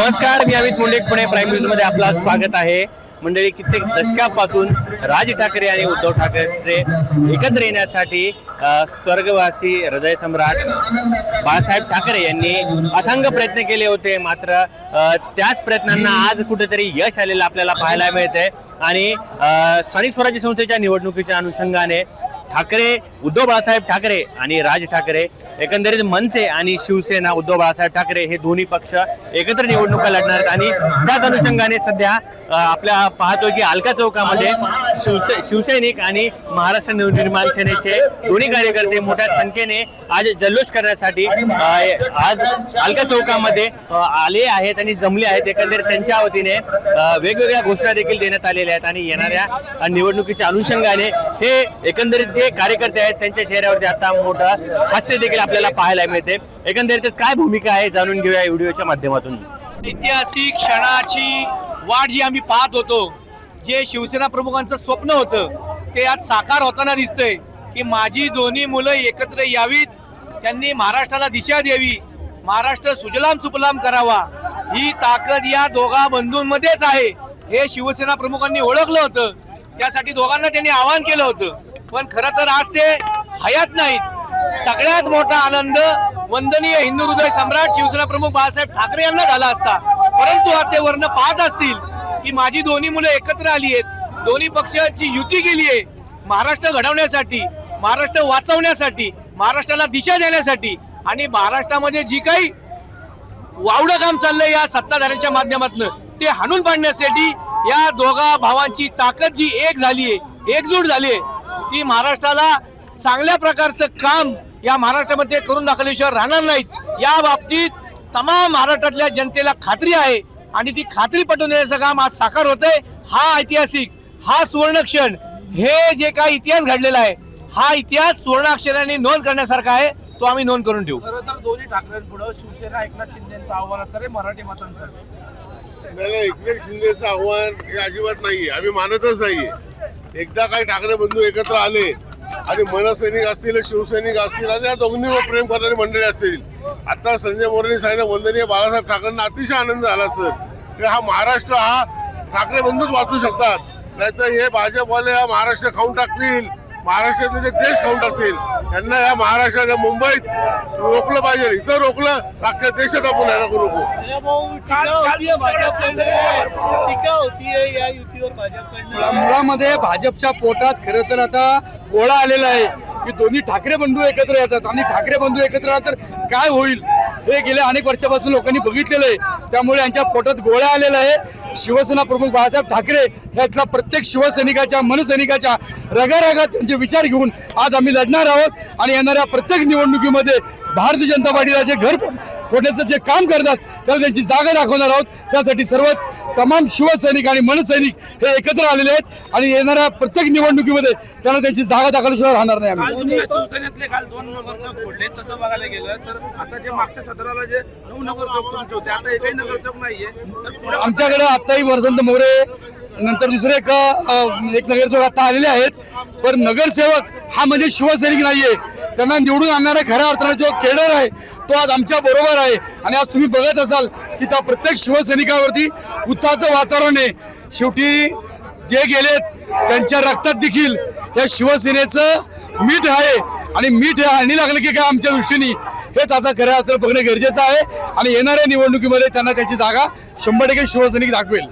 नमस्कार मी अमित मुंडे पुणे प्राईम न्यूजमध्ये आपला स्वागत आहे. मंडळी कित्येक दशकापासून राज ठाकरे आणि उद्धव ठाकरेचे एकत्र येण्यासाठी स्वर्गवासी हृदय सम्राट बाळासाहेब ठाकरे यांनी अथांग प्रयत्न केले होते. मात्र त्याच प्रयत्नांना आज कुठेतरी यश आलेलं आपल्याला पाहायला मिळते आणि स्थानिक स्वराज्य संस्थेच्या निवडणुकीच्या अनुषंगाने ठाकरे उद्धव बाळासाहेब ठाकरे आणि राज ठाकरे एकंदरीत मनसे आणि शिवसेना उद्धव बाळासाहेब ठाकरे हे दोन्ही पक्ष एकत्र निवडणुका लढणार आहेत. आणि त्याच अनुषंगाने सध्या आपल्या पाहतोय की अलका चौकामध्ये शिवसे शिवसैनिक आणि महाराष्ट्र नवनिर्माण सेनेचे दोन्ही कार्यकर्ते मोठ्या संख्येने आज जल्लोष करण्यासाठी आज अलका चौकामध्ये आले आहेत आणि जमले आहेत. एकंदरीत त्यांच्या वतीने वेगवेगळ्या घोषणा देखील देण्यात आलेल्या आहेत. आणि येणाऱ्या निवडणुकीच्या अनुषंगाने हे एकंदरीत जे कार्यकर्ते आहेत त्यांच्या चेहऱ्यावरती आता मोठं हास्य देखील आपल्याला पाहायला मिळते. एकंदरीतच काय भूमिका आहे जाणून घेऊया व्हिडिओच्या माध्यमातून. ऐतिहासिक क्षणाची वाट जी आम्ही पाहत होतो जे शिवसेना प्रमुखांचं स्वप्न होतं ते आज साकार होताना दिसतंय की माझी दोन्ही मुलं एकत्र यावीत त्यांनी महाराष्ट्राला दिशा द्यावी महाराष्ट्र सुजलाम सुफलाम करावा. ही ताकद या दोघा बंधूंमध्येच आहे हे शिवसेना प्रमुखांनी ओळखलं होतं. त्यासाठी दोघांना त्यांनी आवाहन केलं होतं. पण खरं तर आज ते हयात नाहीत. सगळ्यात मोठा आनंद वंदनीय हिंदू हृदय सम्राट शिवसेना प्रमुख बाळासाहेब ठाकरे यांना झाला असता. परंतु आज ते वर्ण पाहत असतील की माझी दोन्ही मुलं एकत्र आली आहेत. दोन्ही पक्षाची युती केली आहे. महाराष्ट्र घडवण्यासाठी महाराष्ट्र वाचवण्यासाठी महाराष्ट्राला दिशा देण्यासाठी आणि महाराष्ट्रामध्ये जी काही वावडं काम चाललंय या सत्ताधाऱ्यांच्या माध्यमातून ते हाणून पाडण्यासाठी या दोघा भावांची ताकद जी एक झालीये एकजूट झालीये ती महाराष्ट्राला चांगल्या प्रकारचं काम या महाराष्ट्रामध्ये करून दाखवल्याशिवाय राहणार नाहीत. या बाबतीत तमाम महाराष्ट्रातल्या जनतेला खात्री आहे आणि ती खात्री पटवून देण्याचं काम आज साकार होतंय. हा ऐतिहासिक हा सुवर्ण क्षण हे जे काही इतिहास घडलेला आहे हा इतिहास सुवर्णाक्षराने नोंद करण्यासारखा आहे तो आम्ही नोंद करून ठेवू खरं तर दोन्ही ठाकरेंपुढं शिवसेना एकनाथ शिंदेचं आव्हान असणार आहे मराठी मतांसाठी. आपल्याला एकनाथ शिंदेचं आव्हान हे अजिबात नाहीये. आम्ही मानतच नाहीये. एकदा काही ठाकरे बंधू एकत्र आले आणि मनसैनिक असतील शिवसैनिक असतील आणि या दोघांनीवर प्रेम करणारी मंडळी असतील. आता संजय मोरेंनी सांगितलं वंदनीय बाळासाहेब ठाकरेंना अतिशय आनंद झाला सर. हा महाराष्ट्र हा ठाकरे बंधूच वाचू शकतात. नाहीतर हे भाजपवाले हा महाराष्ट्र खाऊन टाकतील. महाराष्ट्रातले जे देश खाऊन टाकतील. त्यांना या महाराष्ट्राच्या मुंबईत रोखलं पाहिजे. इथं रोखलं अख्ख्या देशात आपण याला रोखू मुळा- मुळामध्ये भाजपच्या पोटात खरं तर आता गोळा आलेला आहे की दोन्ही ठाकरे बंधू एकत्र येतात आणि ठाकरे बंधू एकत्र आले तर काय होईल? हे गेल्या अनेक वर्षापासून लोकांनी बघितलेलं आहे. त्यामुळे यांच्या पोटात गोळा आलेला आहे. शिवसेना प्रमुख बाळासाहेब ठाकरे यातला प्रत्येक शिवसैनिकाच्या मनसैनिकाच्या रगारगात त्यांचे विचार घेऊन आज आम्ही लढणार आहोत आणि येणाऱ्या प्रत्येक निवडणुकीमध्ये भारतीय जनता पार्टीला जे घर फोडण्याचं जे काम करतात त्याला त्यांची जागा दाखवणार आहोत. त्यासाठी सर्व तमाम शिवसैनिक आणि मनसैनिक हे एकत्र आलेले आहेत आणि येणाऱ्या प्रत्येक निवडणुकीमध्ये त्यांना त्यांची जागा दाखवल्याशिवाय राहणार नाही आम्ही. दोन्ही शिवसेनेतले काल दोन नगरसेवक फोडले तसं बघायला गेलं तर आता जे मागच्या सदराला जे नऊ नगरसेवक तुमचे होते आता एकही नगरसेवक नाहीये. तर पुढे आमच्याकडे आत्ताही वसंत मोरे नंतर दुसरे एक एक नगरसेवक आता आलेले आहेत. पण नगरसेवक हा म्हणजे शिवसैनिक नाहीये. त्यांना निवडून आणणारा खऱ्या अर्थाने जो केडर आहे तो आज आमच्या बरोबर आहे. आणि आज तुम्ही बघत असाल की त्या प्रत्येक शिवसैनिकावरती उत्साहाचं वातावरण आहे. शेवटी जे गेलेत त्यांच्या रक्तात देखील या शिवसेनेचं मीठ आहे. आणि मीठ हे आणि लागलं की काय आमच्या दृष्टीने? हेच आता खऱ्या अर्थानं बघणं गरजेचं आहे. आणि येणाऱ्या निवडणुकीमध्ये त्यांना त्याची जागा शंभर टक्के शिवसैनिक दाखवेल.